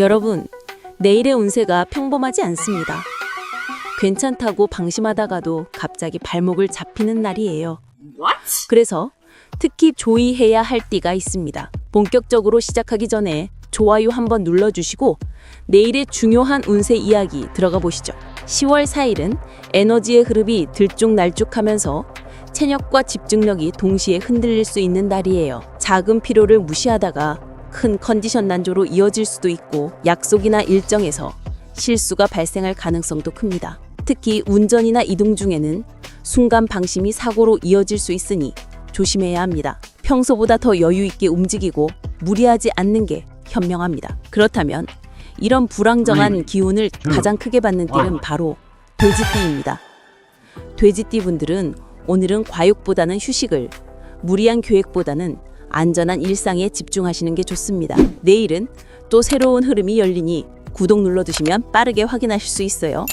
여러분, 내일의 운세가 평범하지 않습니다. 괜찮다고 방심하다가도 갑자기 발목을 잡히는 날이에요. 그래서 특히 조의해야 할 띠가 있습니다. 본격적으로 시작하기 전에 좋아요 한번 눌러주시고 내일의 중요한 운세 이야기 들어가 보시죠. 10월 4일은 에너지의 흐름이 들쭉날쭉하면서 체력과 집중력이 동시에 흔들릴 수 있는 날이에요. 작은 피로를 무시하다가 큰 컨디션 난조로 이어질 수도 있고 약속이나 일정에서 실수가 발생할 가능성도 큽니다. 특히 운전이나 이동 중에는 순간 방심이 사고로 이어질 수 있으니 조심해야 합니다. 평소보다 더 여유 있게 움직이고 무리하지 않는 게 현명합니다. 그렇다면 이런 불안정한 기운을 가장 크게 받는 띠는 바로 돼지띠입니다. 돼지띠 분들은 오늘은 과욕보다는 휴식을, 무리한 계획보다는 안전한 일상에 집중하시는 게 좋습니다. 내일은 또 새로운 흐름이 열리니 구독 눌러두시면 빠르게 확인하실 수 있어요.